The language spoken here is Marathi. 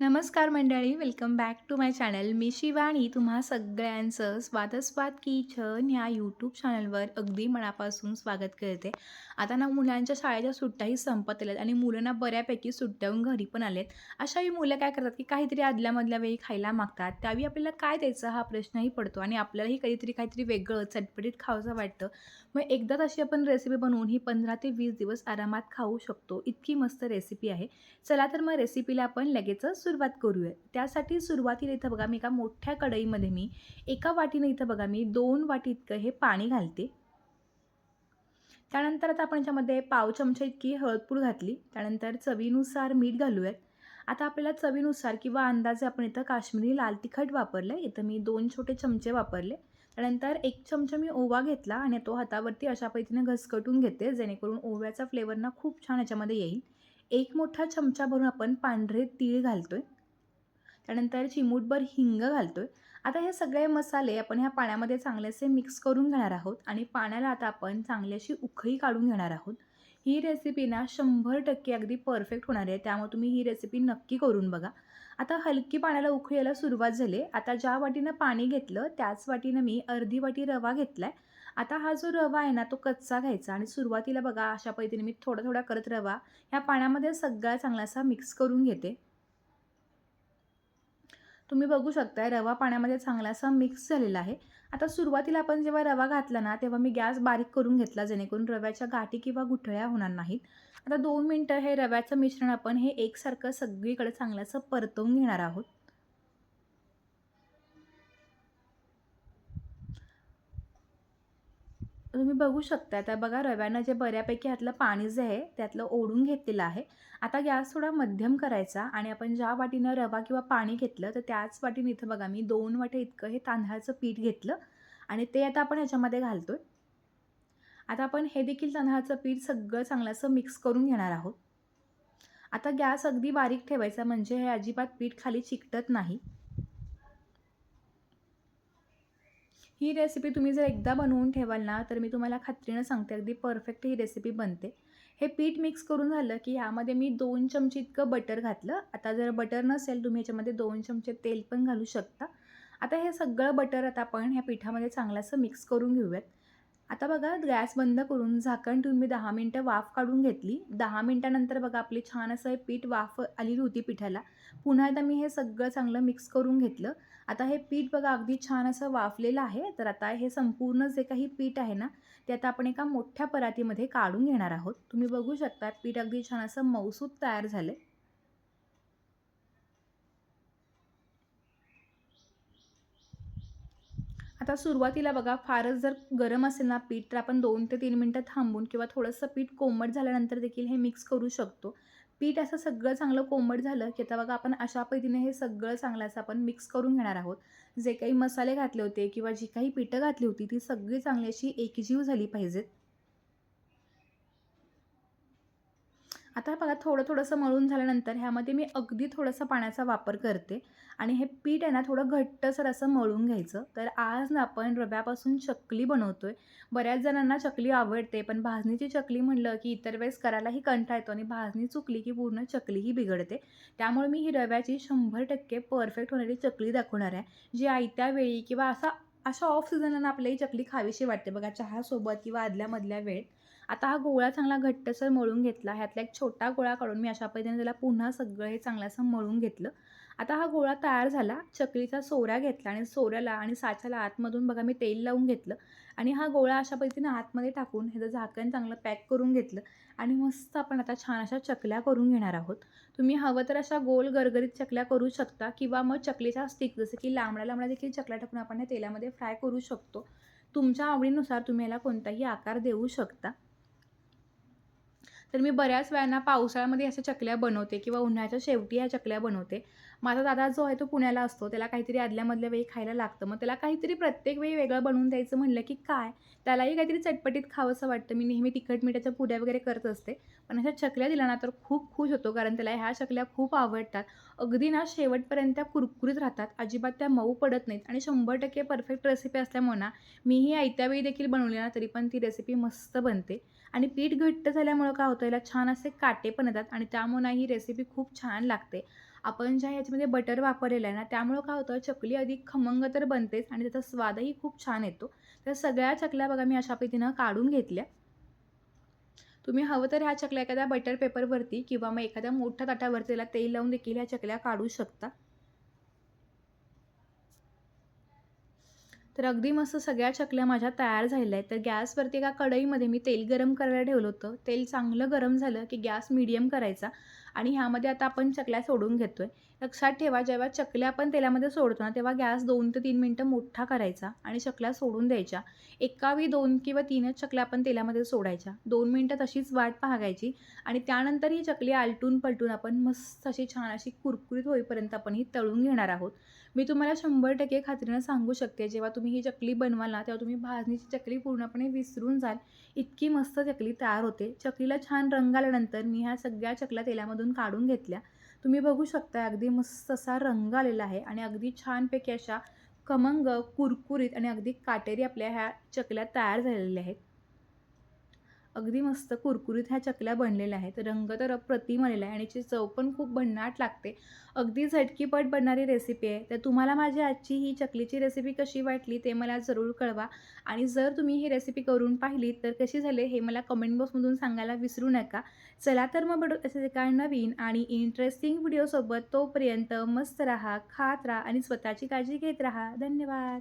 नमस्कार मंडळी welcome back to my channel मी शिवाणी तुम्हा सगळ्यांचं स्वादस्वाद किचन ह्या यूट्यूब चॅनलवर अगदी मनापासून स्वागत करते. आता ना मुलांच्या शाळेच्या सुट्ट्याही संपत आल्यात आणि मुलांना बऱ्यापैकी सुट्ट्याहून घरी पण आलेत. अशाही मुलं काय करतात की काहीतरी आदल्यामधल्या वेळी खायला मागतात. त्यावेळी आपल्याला काय द्यायचं हा प्रश्नही पडतो आणि आपल्यालाही कधीतरी काहीतरी वेगळं चटपटीत खावंसं वाटतं. मग एकदा तशी आपण रेसिपी बनवून ही पंधरा ते वीस दिवस आरामात खाऊ शकतो. इतकी मस्त रेसिपी आहे. चला तर मग रेसिपीला आपण लगेचच सुरुवात करूया. त्यासाठी सुरुवातीला इथं बघा मी एका मोठ्या कढईमध्ये मी एका वाटीने इथं बघा मी दोन वाटी इतकं हे पाणी घालते. त्यानंतर आता आपण याच्यामध्ये पाव चमचा इतकी हळदपूड घातली. त्यानंतर चवीनुसार मीठ घालूयात. आता आपल्याला चवीनुसार किंवा अंदाजे आपण इथं काश्मीरी लाल तिखट वापरलं आहे इथं मी दोन छोटे चमचे वापरले. त्यानंतर एक चमचा मी ओवा घेतला आणि तो हातावरती अशा पद्धतीने घसकटून घेते जेणेकरून ओव्याचा फ्लेवर ना खूप छान याच्यामध्ये येईल. एक मोठा चमचा भरून आपण पांढरे तीळ घालतोय. त्यानंतर चिमूटभर हिंग घालतोय. आता हे सगळे मसाले आपण ह्या पाण्यामध्ये चांगलेसे मिक्स करून घेणार आहोत आणि पाण्याला आता आपण चांगली अशी उखळी काढून घेणार आहोत. ही रेसिपी ना शंभर टक्के अगदी परफेक्ट होणार आहे. त्यामुळे तुम्ही ही रेसिपी नक्की करून बघा. आता हलकी पाण्याला उखळी यायला सुरुवात झाली आता ज्या वाटीनं पाणी घेतलं त्याच वाटीनं मी अर्धी वाटी रवा घेतला आहे आता हा जो रवा आहे ना तो कच्चा घ्यायचा आणि सुरुवातीला बघा अशा पद्धतीने मी थोडा थोडा करत रवा ह्या पाण्यामध्ये सगळा चांगलासा मिक्स करून घेते. तुम्ही बघू शकताय रवा पाण्यामध्ये चांगला असा मिक्स झालेला आहे. आता सुरुवातीला आपण जेव्हा रवा घातला ना तेव्हा मी गॅस बारीक करून घेतला जेणेकरून रव्याच्या गाठी किंवा गुठळ्या होणार नाहीत. आता दोन मिनटं हे रव्याचं मिश्रण आपण हे एकसारखं सगळीकडे चांगलं परतवून घेणार आहोत. तुम्ही बघू शकता आता बघा रव्यानं जे बऱ्यापैकी ह्यातलं पाणी जे आहे त्यातलं ओढून घेतलेलं आहे. आता गॅस थोडा मध्यम करायचा आणि आपण ज्या वाटीनं रवा किंवा पाणी घेतलं तर त्याच वाटीनं इथं बघा मी दोन वाटे इतकं हे तांदळाचं पीठ घेतलं आणि ते आता आपण ह्याच्यामध्ये घालतो आहे आता आपण हे देखील तांदळाचं पीठ सगळं चांगलं असं मिक्स करून घेणार आहोत. आता गॅस अगदी बारीक ठेवायचा म्हणजे हे अजिबात पीठ खाली चिकटत नाही. ही रेसिपी तुम्ही जर एकदा बनवून ठेवाल ना तर मी तुम्हाला खात्रीनं सांगते अगदी परफेक्ट ही रेसिपी बनते. हे पीठ मिक्स करून झालं की ह्यामध्ये मी दोन चमचे इतकं बटर घातलं. आता जर बटर नसेल तुम्ही ह्याच्यामध्ये दोन चमचे तेल पण घालू शकता. आता हे सगळं बटर आता आपण ह्या पिठामध्ये चांगलं असं मिक्स करून घेऊयात. आता बघा गॅस बंद करून झाकण ठेवून मी दहा मिनटं वाफ काढून घेतली. दहा मिनटानंतर बघा आपली छान असं हे पीठ वाफ आलेली होती पिठाला. पुन्हा एकदा मी हे सगळं चांगलं मिक्स करून घेतलं. आता हे पीठ बघा अगदी छान असं वाफलेलं आहे. तर आता हे संपूर्ण जे काही पीठ आहे ना ते आता आपण एका मोठ्या परातीमध्ये काढून घेणार आहोत. तुम्ही बघू शकता पीठ अगदी छान असं मौसूद तयार झालं आता सुरुवातीला बघा फारच जर गरम असेल ना पीठ तर आपण दोन ते तीन मिनटं थांबून किंवा थोडंसं पीठ कोमट झाल्यानंतर देखील हे मिक्स करू शकतो. पीठ असं सगळं चांगलं कोमट झालं की आता बघा आपण अशा पद्धतीने हे सगळं चांगलं असं आपण मिक्स करून घेणार आहोत. जे काही मसाले घातले होते किंवा जी काही पिठं घातली होती ती सगळी चांगली अशी एकजीव झाली पाहिजेत. आता बघा थोडं थोडंसं मळून झाल्यानंतर ह्यामध्ये मी अगदी थोडंसं पाण्याचा वापर करते. आणि हे पीठ आहे ना थोडं घट्टसर असं मळून घ्यायचं. तर आज ना आपण रव्यापासून चकली बनवतो आहे बऱ्याच जणांना चकली आवडते पण भाजणीची चकली म्हणलं की इतर वेळेस करायलाही कंठा येतो आणि भाजणी चुकली की पूर्ण चकलीही बिघडते. त्यामुळे मी ही रव्याची शंभर टक्के परफेक्ट होणारी चकली दाखवणार आहे. जी आयत्या वेळी किंवा असा अशा ऑफ सीझनला आपल्याही चकली खावीशी वाटते. बघा चहासोबत किंवा आदल्यामधल्या वेळेत आता हा गोळा चांगला घट्टसर मळून घेतला. ह्यातला एक छोटा गोळा काढून मी अशा पद्धतीने त्याला पुन्हा सगळं हे चांगलं असं मळून घेतलं. आता हा गोळा तयार झाला. चकलीचा सोऱ्या घेतला आणि सोऱ्याला आणि साच्याला आतमधून बघा मी तेल लावून घेतलं आणि हा गोळा अशा पद्धतीने आतमध्ये टाकून ह्याचं झाकण चांगलं पॅक करून घेतलं आणि मस्त आपण आता छान अशा चकल्या करून घेणार आहोत. तुम्ही हवं तर अशा गोल गरगरीत चकल्या करू शकता किंवा मग चकलीचा स्टिक जसं की लांबड्या लांबड्या देखील चकल्या टाकून आपण तेलामध्ये फ्राय करू शकतो. तुमच्या आवडीनुसार तुम्ही याला कोणताही आकार देऊ शकता. तर मी बऱ्याच वेळांना पावसाळ्यामध्ये अशा चकल्या बनवते किंवा उन्हाळ्याच्या शेवटी ह्या चकल्या बनवते. माझा दादा जो आहे तो पुण्याला असतो त्याला काहीतरी आदल्यामधल्या वेळी खायला लागतं. मग त्याला काहीतरी प्रत्येक वेळी वेगळं बनवून द्यायचं म्हणलं की काय? त्यालाही काहीतरी चटपटीत खावंसं वाटतं. मी नेहमी तिखट मिठाच्या पुड्या वगैरे करत असते. पण अशा चकल्या दिल्या ना तर खूप खुश होतो कारण त्याला ह्या चकल्या खूप आवडतात. अगदी ना शेवटपर्यंत त्या कुरकुरीत राहतात. अजिबात त्या मऊ पडत नाहीत. आणि शंभर टक्के परफेक्ट रेसिपी असल्यामुळे ना मीही आयत्या वेळी देखील बनवली ना तरी पण ती रेसिपी मस्त बनते. आणि पीठ घट्ट झाल्यामुळं काय होतं याला छान असे काटे पण येतात आणि त्यामुळे ही रेसिपी खूप छान लागते. आपण ज्या ह्याच्यामध्ये बटर वापरलेलं आहे ना त्यामुळं काय होतं चकली अधिक खमंग तर बनतेच आणि त्याचा स्वादही खूप छान येतो. तर सगळ्या चकल्या बघा मी अशा पद्धतीनं काढून घेतल्या. तुम्ही हवं तर ह्या चकल्या एखाद्या बटर पेपरवरती किंवा मग एखाद्या मोठ्या ताटावरती त्याला तेल लावून देखील ह्या चकल्या काढू शकता. तर अगदी मस्त सगळ्या चकल्या माझ्या तयार झालेल्या आहेत. तर गॅसवरती एका कढईमध्ये मी तेल गरम करायला ठेवलं होतं. तेल चांगलं गरम झालं की गॅस मिडियम करायचा आणि ह्यामध्ये आता आपण चकल्या सोडून घेतो आहे लक्षात ठेवा जेव्हा चकल्या आपण तेलामध्ये सोडतो ना तेव्हा गॅस दोन ते तीन मिनटं मोठा करायचा आणि चकल्या सोडून द्यायच्या. एकावी दोन किंवा तीनच चकल्या आपण तेलामध्ये सोडायच्या. दोन मिनटं तशीच वाट पाहायची आणि त्यानंतर ही चकली आलटून पलटून आपण मस्त अशी छान अशी कुरकुरीत होईपर्यंत आपण ही तळून घेणार आहोत. मी तुम्हाला शंभर टक्के खात्रीनं सांगू शकते जेव्हा तुम्ही ही चकली बनवाल ना तेव्हा तुम्ही भाजणीची चकली पूर्णपणे विसरून जाल. इतकी मस्त चकली तयार होते. चकलीला छान रंग आल्यानंतर मी ह्या सगळ्या चकल्या तेलामधून काढून घेतल्या. तुम्ही बघू शकता अगदी मस्त असा रंग आलेला आहे आणि अगदी छानपैकी अशा खमंग कुरकुरीत आणि अगदी काटेरी आपल्या ह्या चकल्या तयार झालेल्या आहेत. अगदी मस्त कुरकुरीत ह्या चकल्या बनलेल्या आहेत. रंग तर अप्रतिम आलेला आहे आणि याची चव पण खूप भन्नाट लागते. अगदी झटकीपट बनणारी रेसिपी आहे. तर तुम्हाला माझी आजची ही चकलीची रेसिपी कशी वाटली ते मला जरूर कळवा. आणि जर तुम्ही ही रेसिपी करून पाहिली तर कशी झाले हे मला कमेंट बॉक्समधून सांगायला विसरू नका. चला तर मग भेटू असे एका नवीन आणि इंटरेस्टिंग व्हिडिओसोबत तोपर्यंत मस्त राहा खात राहा आणि स्वतःची काळजी घेत राहा. धन्यवाद.